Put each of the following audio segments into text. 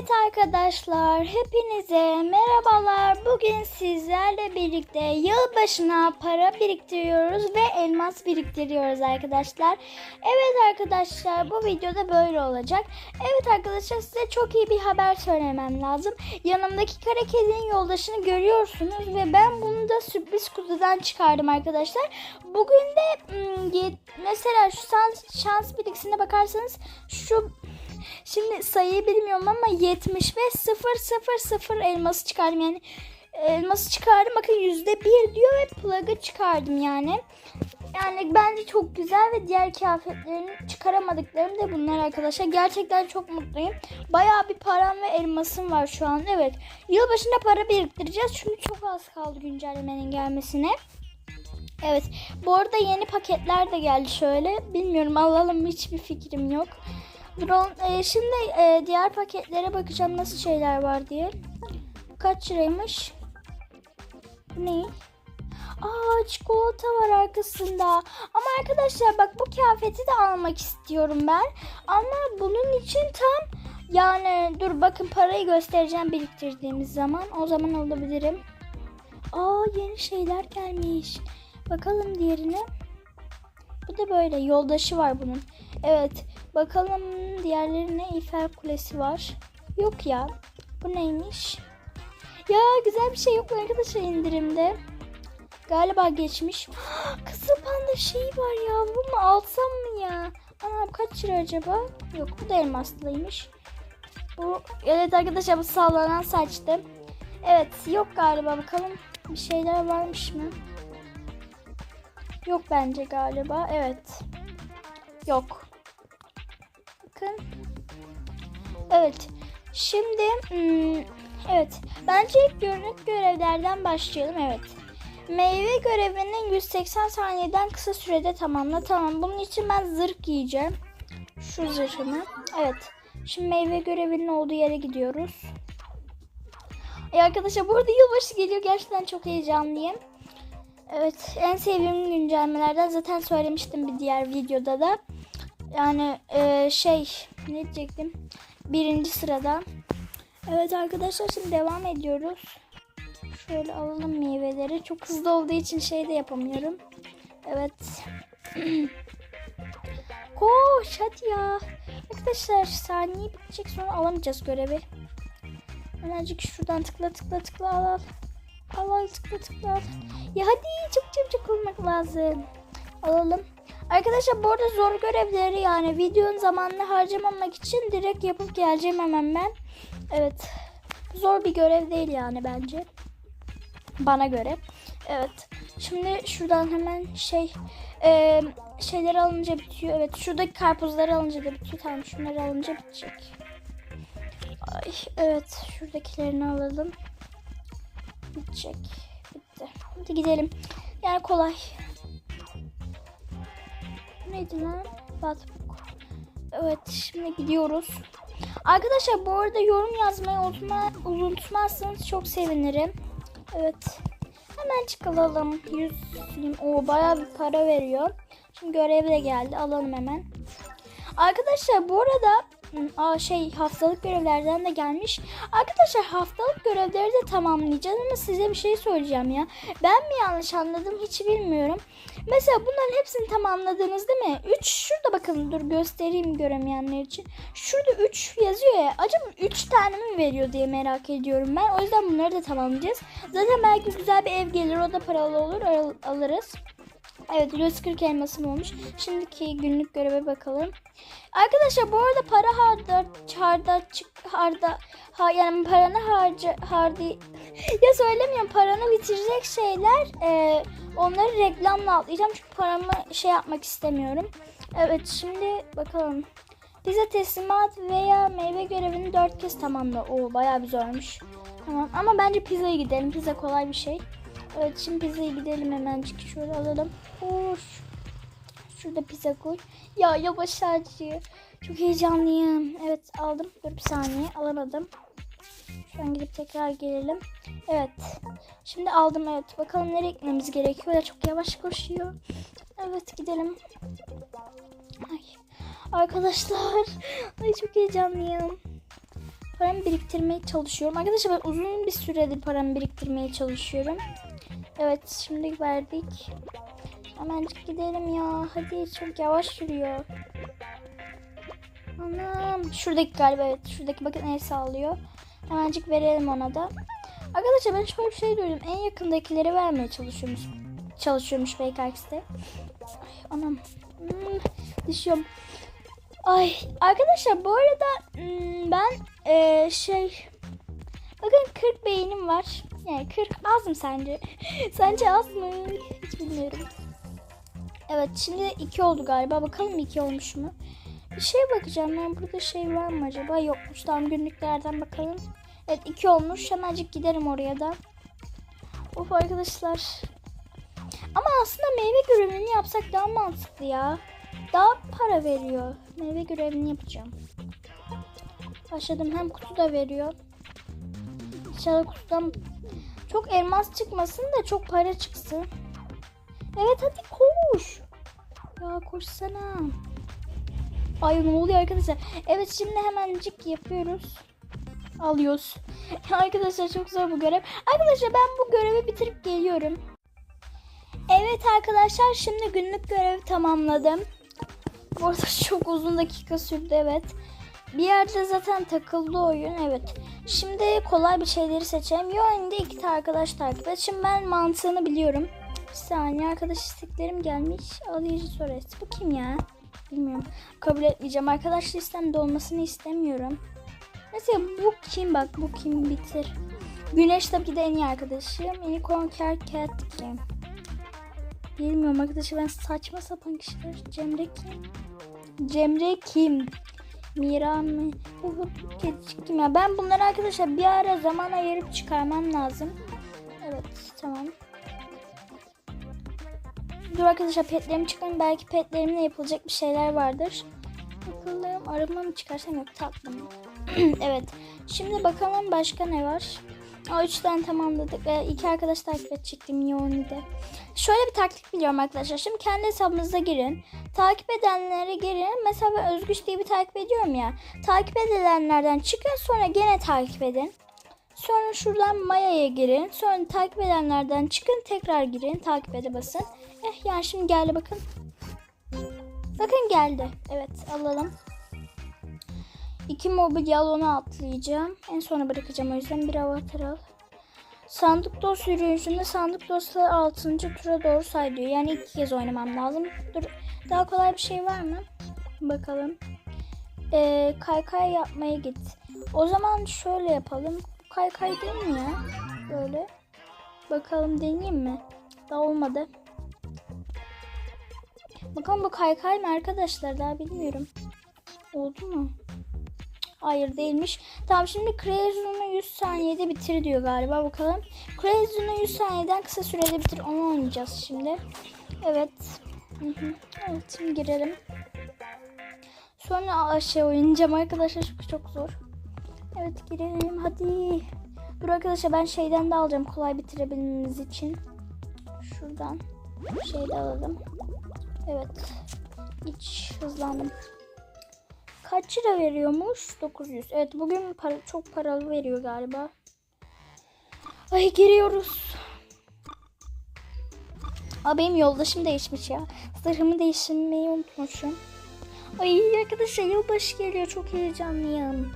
Evet arkadaşlar, hepinize merhabalar. Bugün sizlerle birlikte yılbaşına para biriktiriyoruz ve elmas biriktiriyoruz arkadaşlar. Evet arkadaşlar, bu videoda böyle olacak. Evet arkadaşlar, size çok iyi bir haber söylemem lazım. Yanımdaki kara kedinin yoldaşını görüyorsunuz ve ben bunu da sürpriz kutudan çıkardım arkadaşlar. Bugün de ye- mesela şu şans, şans biriksine bakarsanız şu Şimdi sayıyı bilmiyorum ama 70 ve 000 elması çıkardım yani. Elması çıkardım bakın yüzde bir diyor ve plug'ı çıkardım yani. Yani bence çok güzel ve diğer kıyafetlerini çıkaramadıklarım da bunlar arkadaşlar. Gerçekten çok mutluyum. Bayağı bir param ve elmasım var şu an. Evet. Yılbaşında para biriktireceğiz. Çünkü çok az kaldı güncellemenin gelmesine. Evet. Bu arada yeni paketler de geldi şöyle. Bilmiyorum alalım hiçbir fikrim yok. Drone, e, şimdi e, diğer paketlere bakacağım nasıl şeyler var diye. Kaç liraymış? Ne? Aa çikolata var arkasında. Ama arkadaşlar bak bu kıyafeti de almak istiyorum ben. Ama bunun için tam yani dur bakın parayı göstereceğim biriktirdiğimiz zaman. O zaman alabilirim. Aa yeni şeyler gelmiş. Bakalım diğerine. Bu da böyle yoldaşı var bunun. Evet bakalım diğerlerine Eiffel Kulesi var. Yok ya. Bu neymiş? Ya güzel bir şey yok mu arkadaşlar indirimde? Galiba geçmiş. Kızıl panda şeyi var ya. Bunu alsam mı ya? Ana bu kaç lira acaba? Yok bu da elmaslıymış. Bu evet arkadaşlar bu sallanan saçtı. Evet yok galiba bakalım bir şeyler varmış mı? Yok bence galiba. Evet. Yok. Bakın. Evet. Şimdi hmm, evet. Bence ilk görünük görevlerden başlayalım. Evet. Meyve görevinin 180 saniyeden kısa sürede tamamla. Tamam. Bunun için ben zırh giyeceğim. Şu zırhımı. Evet. Şimdi meyve görevinin olduğu yere gidiyoruz. E arkadaşlar bu arada yılbaşı geliyor. Gerçekten çok heyecanlıyım. Evet en sevdiğim güncellemelerden zaten söylemiştim bir diğer videoda da. Yani e, şey ne diyecektim? Birinci sırada. Evet arkadaşlar şimdi devam ediyoruz. Şöyle alalım meyveleri. Çok hızlı olduğu için şey de yapamıyorum. Evet. Koş hadi ya. Arkadaşlar saniye bitecek sonra alamayacağız görevi. Hemencik şuradan tıkla tıkla tıkla al al. Al tıkla tıkla al. Ya hadi çok çabuk olmak lazım. Alalım. Arkadaşlar bu arada zor görevleri yani videonun zamanını harcamamak için direkt yapıp geleceğim hemen ben. Evet. Zor bir görev değil yani bence. Bana göre. Evet. Şimdi şuradan hemen şey e, şeyleri alınca bitiyor. Evet şuradaki karpuzları alınca da bitiyor. Tamam şunları alınca bitecek. Ay, evet şuradakilerini alalım. Bitecek. Bitti. Hadi gidelim. Yani kolay. Neydi lan? Batbook. Evet şimdi gidiyoruz. Arkadaşlar bu arada yorum yazmayı unutma, unutmazsanız çok sevinirim. Evet. Hemen çıkalım. 100 film. Oo bayağı bir para veriyor. Şimdi görev de geldi. Alalım hemen. Arkadaşlar bu arada Aa, şey haftalık görevlerden de gelmiş. Arkadaşlar haftalık görevleri de tamamlayacağız ama size bir şey söyleyeceğim ya. Ben mi yanlış anladım hiç bilmiyorum. Mesela bunların hepsini tamamladınız değil mi? 3 şurada bakın dur göstereyim göremeyenler için. Şurada 3 yazıyor ya. Acaba 3 tane mi veriyor diye merak ediyorum ben. O yüzden bunları da tamamlayacağız. Zaten belki güzel bir ev gelir o da paralı olur al- alırız. Evet 140 elmasım olmuş. Şimdiki günlük göreve bakalım. Arkadaşlar bu arada para harda harda çık harda ha, yani paranı harca hardi ya söylemiyorum paranı bitirecek şeyler e, onları reklamla atlayacağım çünkü paramı şey yapmak istemiyorum. Evet şimdi bakalım. Pizza teslimat veya meyve görevini dört kez tamamla. Oo bayağı bir zormuş. Tamam ama bence pizzaya gidelim. Pizza kolay bir şey. Evet şimdi pizzaya gidelim hemencik. Şöyle alalım. Hoş. Şurada pizza koy. Ya yavaş acı. Çok heyecanlıyım. Evet aldım. Dur bir saniye. Alamadım. Şu an gidip tekrar gelelim. Evet. Şimdi aldım evet. Bakalım nereye gitmemiz gerekiyor. Ya çok yavaş koşuyor. Evet gidelim. Ay. Arkadaşlar. Ay çok heyecanlıyım. Param paramı biriktirmeye çalışıyorum. Arkadaşlar ben uzun bir süredir paramı biriktirmeye çalışıyorum. Evet şimdi verdik. Hemencik gidelim ya. Hadi çok yavaş yürüyor. Anam. Şuradaki galiba evet. Şuradaki bakın el sağlıyor. Hemencik verelim ona da. Arkadaşlar ben şöyle bir şey duydum. En yakındakileri vermeye çalışıyormuş. Çalışıyormuş BKX'de. Ay, anam. Hmm, düşüyorum. Ay arkadaşlar bu arada hmm, ben eee, şey bakın 40 beynim var. Yani 40 az mı sence? sence az mı? Hiç bilmiyorum. Evet şimdi 2 oldu galiba. Bakalım 2 olmuş mu? Bir şeye bakacağım ben. Burada şey var mı acaba? Yokmuş. Tamam günlüklerden bakalım. Evet 2 olmuş. Hemencik giderim oraya da. Of arkadaşlar. Ama aslında meyve görevini yapsak daha mantıklı ya. Daha para veriyor. Meyve görevini yapacağım. Başladım. Hem kutu da veriyor. İnşallah kutudan çok elmas çıkmasın da çok para çıksın. Evet hadi koş. Ya koşsana. Ay ne oluyor arkadaşlar? Evet şimdi hemencik yapıyoruz. Alıyoruz. arkadaşlar çok zor bu görev. Arkadaşlar ben bu görevi bitirip geliyorum. Evet arkadaşlar şimdi günlük görevi tamamladım. Bu arada çok uzun dakika sürdü evet. Bir yerde zaten takıldı oyun evet. Şimdi kolay bir şeyleri seçelim. Yo önünde iki tane arkadaş takip et. Şimdi ben mantığını biliyorum. Bir saniye arkadaş isteklerim gelmiş. Alayıcı Sores. Bu kim ya? Bilmiyorum. Kabul etmeyeceğim. Arkadaş listemde olmasını istemiyorum. Mesela bu kim bak bu kim bitir. Güneş tabii ki de en iyi arkadaşım. Unicorn Cat Cat kim? Bilmiyorum arkadaşlar ben saçma sapan kişiler. Cemre kim? Cemre kim? Mira mı? Kedicik ya? Ben bunları arkadaşlar bir ara zaman ayırıp çıkarmam lazım. Evet tamam. Dur arkadaşlar petlerimi çıkarın. Belki petlerimle yapılacak bir şeyler vardır. Bakalım arama mı çıkarsam yok tatlım. evet. Şimdi bakalım başka ne var. O üç tane tamamladık. Ee, iki arkadaş takip edecektim Yoni'de. Şöyle bir taktik biliyorum arkadaşlar. Şimdi kendi hesabınıza girin. Takip edenlere girin. Mesela ben Özgüç diye bir takip ediyorum ya. Takip edilenlerden çıkın sonra gene takip edin. Sonra şuradan Maya'ya girin. Sonra takip edenlerden çıkın tekrar girin. Takip ede basın. Eh yani şimdi geldi bakın. Bakın geldi. Evet alalım. İki mobilya onu atlayacağım. En sona bırakacağım o yüzden bir avatar al. Sandık dost yürüyüşünde sandık dostları 6. tura doğru say diyor. Yani iki kez oynamam lazım. Dur daha kolay bir şey var mı? Bakalım. Ee, kaykay yapmaya git. O zaman şöyle yapalım. Kaykay değil mi ya? Böyle. Bakalım deneyeyim mi? Daha olmadı. Bakalım bu kaykay mı arkadaşlar? Daha bilmiyorum. Oldu mu? Hayır değilmiş. Tamam şimdi Crazy'unu 100 saniyede bitir diyor galiba. Bakalım. Crazy'unu 100 saniyeden kısa sürede bitir. Onu oynayacağız şimdi. Evet. Evet şimdi girelim. Sonra şey oynayacağım arkadaşlar çünkü çok zor. Evet girelim hadi. Dur arkadaşlar ben şeyden de alacağım kolay bitirebilmemiz için. Şuradan şey de alalım. Evet. Hiç hızlandım. Kaç lira veriyormuş? 900. Evet bugün para, çok paralı veriyor galiba. Ay giriyoruz. Aa, benim yoldaşım değişmiş ya. Zırhımı değiştirmeyi unutmuşum. Ay arkadaşlar yılbaşı geliyor. Çok heyecanlıyım.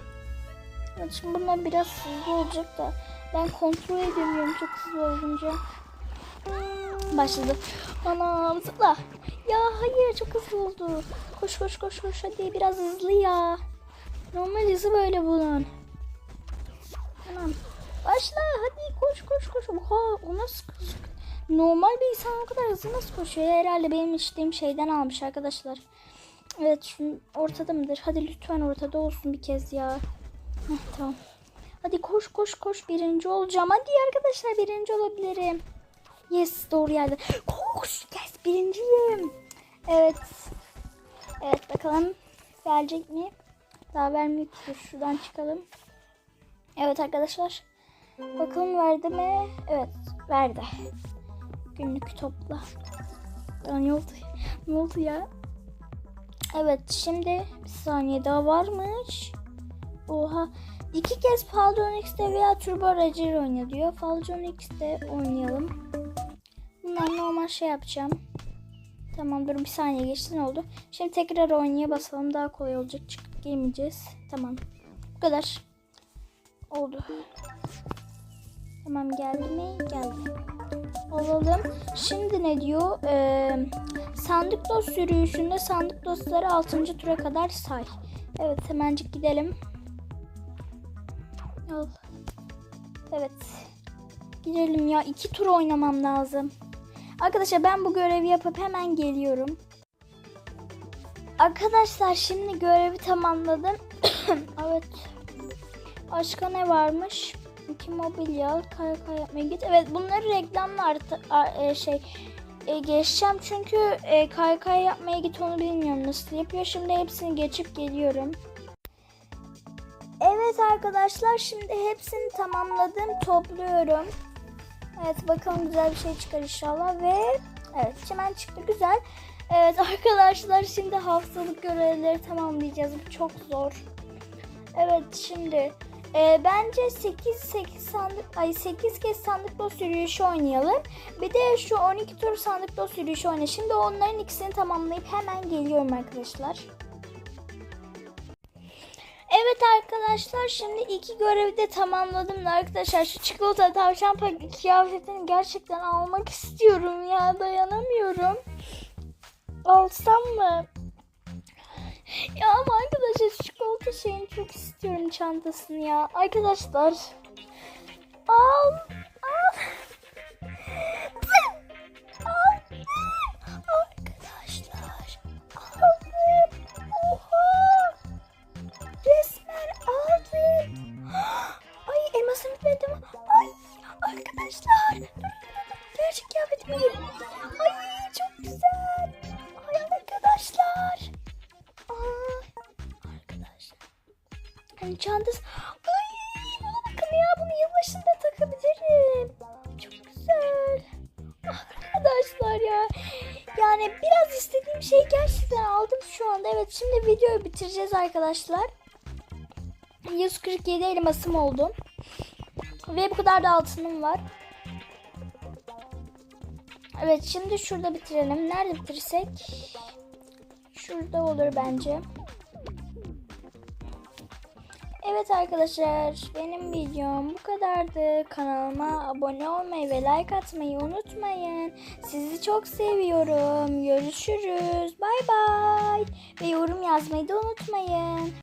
Şimdi bunlar biraz hızlı olacak da. Ben kontrol edemiyorum çok hızlı olunca. Başladı. Anam zıpla. Ya hayır çok hızlı oldu. Koş koş koş koş hadi biraz hızlı ya. Normal hızı böyle bunun. Tamam. Başla hadi koş koş koş. Oha o nasıl koş? Normal bir insan o kadar hızlı nasıl koşuyor? Herhalde benim içtiğim şeyden almış arkadaşlar. Evet şu ortada mıdır? Hadi lütfen ortada olsun bir kez ya. Heh, tamam. Hadi koş koş koş birinci olacağım. Hadi arkadaşlar birinci olabilirim. Yes doğru yerde. Koş yes birinciyim. Evet. Evet bakalım gelecek mi? Daha vermiyor. Şuradan çıkalım. Evet arkadaşlar. Bakalım verdi mi? Evet verdi. Günlük topla. Ne oldu? Ne oldu ya? Evet şimdi bir saniye daha varmış. Oha. İki kez Falcon X'te veya Turbo Ranger oyna diyor. Falcon X'te oynayalım. Bunlar normal şey yapacağım. Tamam dur bir saniye geçti ne oldu? Şimdi tekrar oynaya basalım daha kolay olacak. Çıkıp girmeyeceğiz. Tamam. Bu kadar. Oldu. Tamam geldi mi? Geldi. Alalım. Şimdi ne diyor? Ee, sandık dost yürüyüşünde sandık dostları 6. tura kadar say. Evet hemencik gidelim. Al. Evet. Girelim ya. iki tur oynamam lazım. Arkadaşlar ben bu görevi yapıp hemen geliyorum. Arkadaşlar şimdi görevi tamamladım. evet. Başka ne varmış? İki mobilya, KYK yapmaya git. Evet bunları reklamla artı, e, şey e, geçeceğim çünkü e, KYK yapmaya git onu bilmiyorum nasıl yapıyor. Şimdi hepsini geçip geliyorum. Evet arkadaşlar şimdi hepsini tamamladım topluyorum. Evet bakalım güzel bir şey çıkar inşallah ve evet çimen çıktı güzel. Evet arkadaşlar şimdi haftalık görevleri tamamlayacağız. Bu çok zor. Evet şimdi e, bence 8 8 sandık ay 8 kez sandık dost yürüyüşü oynayalım. Bir de şu 12 tur sandık dost yürüyüşü oynayalım. Şimdi onların ikisini tamamlayıp hemen geliyorum arkadaşlar. Evet arkadaşlar şimdi iki görevi de tamamladım da arkadaşlar şu çikolata tavşan pak- kıyafetini gerçekten almak istiyorum ya dayanamıyorum. Alsam mı? Ya ama arkadaşlar çikolata şeyini çok istiyorum çantasını ya. Arkadaşlar al. Arkadaşlar. Gerçek kıyafetime girin. Ay çok güzel. Ay arkadaşlar. Ay arkadaşlar. Hani çantası. Ay buna bakın ya bunu yılbaşında takabilirim. Çok güzel. Arkadaşlar ya. Yani biraz istediğim şeyi gerçekten aldım şu anda. Evet şimdi videoyu bitireceğiz arkadaşlar. 147 elmasım oldu. Ve bu kadar da altınım var. Evet şimdi şurada bitirelim. Nerede bitirsek? Şurada olur bence. Evet arkadaşlar benim videom bu kadardı. Kanalıma abone olmayı ve like atmayı unutmayın. Sizi çok seviyorum. Görüşürüz. Bay bay. Ve yorum yazmayı da unutmayın.